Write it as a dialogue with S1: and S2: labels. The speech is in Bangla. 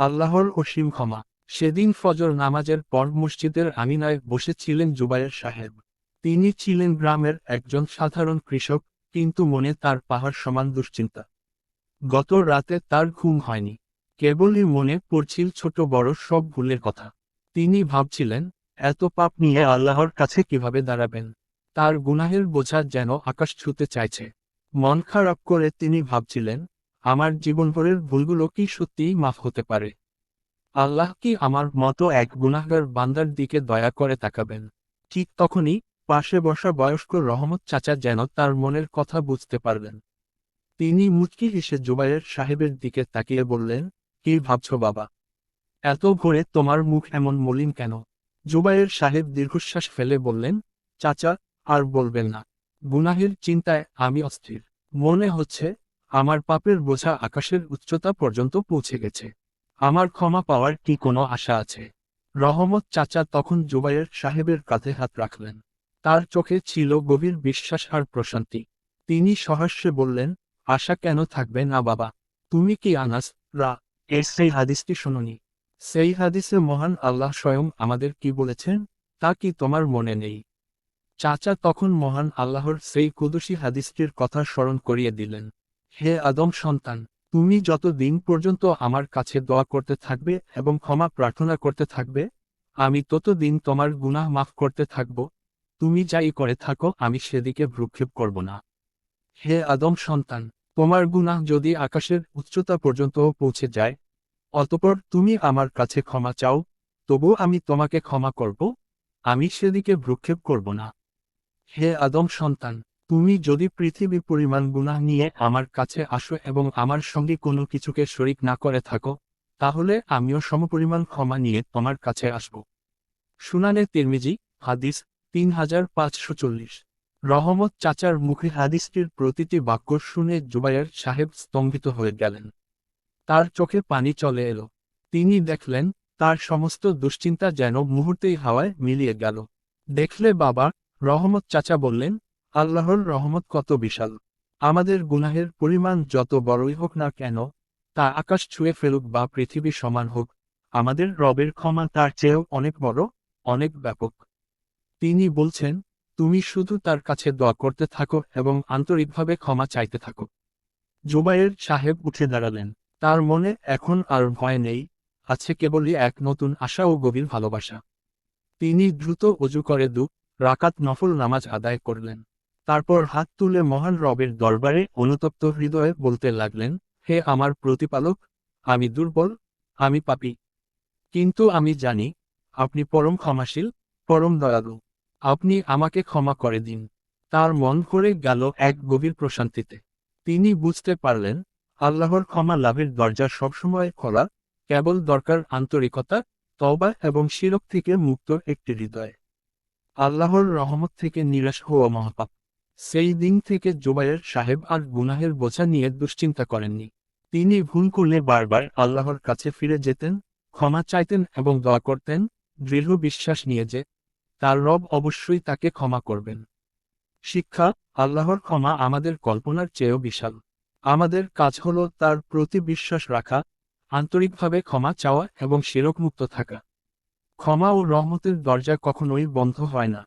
S1: আল্লাহর অসীম ক্ষমা। সেদিন ফজর নামাজের পর মসজিদের আমিনায় বসেছিলেন জুবায়ের সাহেব। তিনি ছিলেন গ্রামের একজন সাধারণ কৃষক, কিন্তু মনে তার পাহাড় সমান দুশ্চিন্তা। গত রাতে তার ঘুম হয়নি। কেবলই মনে পড়ছিল ছোট বড় সব ভুলের কথা। তিনি ভাবছিলেন, এত পাপ নিয়ে আল্লাহর কাছে কীভাবে দাঁড়াবেন? তার গুনাহের বোঝা যেন আকাশ ছুতে চাইছে। মন খারাপ করে তিনি ভাবছিলেন আমার জীবনভরের ভুলগুলো কি সত্যিই মাফ হতে পারে? আল্লাহ কি আমার মতো এক গুনাহগার বান্দার দিকে দয়া করে তাকাবেন? ঠিক তখনই পাশে বসা বয়স্ক রহমত চাচা যেন তার মনের কথা বুঝতে পারলেন। তিনি মুচকি হেসে জুবাইয়ের সাহেবের দিকে তাকিয়ে বললেন, কি ভাবছ বাবা? এত ভোরে তোমার মুখ এমন মলিন কেন? জুবাইয়ের সাহেব দীর্ঘশ্বাস ফেলে বললেন, চাচা, আর বলবেন না। গুনাহের চিন্তায় আমি অস্থির। মনে হচ্ছে আমার পাপের বোঝা আকাশের উচ্চতা পর্যন্ত পৌঁছে গেছে। আমার ক্ষমা পাওয়ার কি কোনো আশা আছে? রহমত চাচা তখন জুবাইর সাহেবের কাঁধে হাত রাখলেন। তার চোখে ছিল গভীর বিশ্বাস আর প্রশান্তি। তিনি সহাস্যে বললেন, আশা কেন থাকবে না বাবা? তুমি কি আনাস, রা, এর সেই হাদিসটি শোনি সেই হাদিসে মহান আল্লাহ স্বয়ং আমাদের কি বলেছেন? তা কি তোমার মনে নেই? চাচা তখন মহান আল্লাহর সেই কুদুসি হাদিসটির কথা স্মরণ করিয়ে দিলেন। হে আদম সন্তান, তুমি যত দিন পর্যন্ত আমার কাছে দোয়া করতে থাকবে এবং ক্ষমা প্রার্থনা করতে থাকবে, আমি ততদিন তোমার গুনাহ মাফ করতে থাকব। তুমি যাই করে থাকো, আমি সেদিকে ভ্রুক্ষেপ করব না। হে আদম সন্তান, তোমার গুনাহ যদি আকাশের উচ্চতা পর্যন্ত পৌঁছে যায়, অতপর তুমি আমার কাছে ক্ষমা চাও, তবু আমি তোমাকে ক্ষমা করব, আমি সেদিকে ভ্রুক্ষেপ করব না। হে আদম সন্তান তুমি যদি পৃথিবী পরিমাণ গুনাহ নিয়ে আমার কাছে আসো এবং আমার সঙ্গে কোনো কিছুকে শরিক না করে থাকো, তাহলে আমিও সমপরিমাণ ক্ষমা নিয়ে তোমার কাছে আসব। সুনানে তিরমিজি, হাদিস তিন হাজার পাঁচশো চল্লিশ। রহমত চাচার মুখে হাদিসটির প্রতিটি বাক্য শুনে জুবাইর সাহেব স্তম্ভিত হয়ে গেলেন। তার চোখে পানি চলে এলো। তিনি দেখলেন, তার সমস্ত দুশ্চিন্তা যেন মুহূর্তেই হাওয়ায় মিলিয়ে গেল। দেখলে বাবা, রহমত চাচা বললেন আল্লাহর রহমত কত বিশাল। আমাদের গুনাহের পরিমাণ যত বড়ই হোক না কেন, তা আকাশ ছুঁয়ে ফেলুক বা পৃথিবী সমান হোক, আমাদের রবের ক্ষমা তার চেয়েও অনেক বড়, অনেক ব্যাপক। তিনি বলছেন, তুমি শুধু তার কাছে দোয়া করতে থাকো এবং আন্তরিকভাবে ক্ষমা চাইতে থাকো। জুবাইর সাহেব উঠে দাঁড়ালেন। তার মনে এখন আর ভয় নেই, আছে কেবলই এক নতুন আশা ও গভীর ভালোবাসা। তিনি দ্রুত অজু করে দু রাকাত নফল নামাজ আদায় করলেন। তারপর হাত তুলে মহান রবের দরবারে অনুতপ্ত হৃদয়ে বলতে লাগলেন, হে আমার প্রতিপালক, আমি দুর্বল, আমি পাপি। কিন্তু আমি জানি, আপনি পরম ক্ষমাশীল, পরম দয়ালু। আপনি আমাকে ক্ষমা করে দিন। তার মন করে গেল এক গভীর প্রশান্তিতে। তিনি বুঝতে পারলেন, আল্লাহর ক্ষমা লাভের দরজা সবসময় খোলা, কেবল দরকার আন্তরিকতা তবা এবং শিরক থেকে মুক্ত একটি হৃদয়। আল্লাহর রহমত থেকে নিরাশ হওয়া মহাপাপ। সেই দিন থেকে জুবাইর সাহেব আর গুনাহের বোঝা নিয়ে দুশ্চিন্তা করেননি। তিনি ভুল করলে বারবার আল্লাহর কাছে ফিরে যেতেন, ক্ষমা চাইতেন এবং দোয়া করতেন, দৃঢ় বিশ্বাস নিয়ে যে তার রব অবশ্যই তাকে ক্ষমা করবেন। শিক্ষা, আল্লাহর ক্ষমা আমাদের কল্পনার চেয়েও বিশাল। আমাদের কাজ হল তার প্রতি বিশ্বাস রাখা, আন্তরিকভাবে ক্ষমা চাওয়া এবং শিরকমুক্ত থাকা। ক্ষমা ও রহমতের দরজা কখনোই বন্ধ হয় না।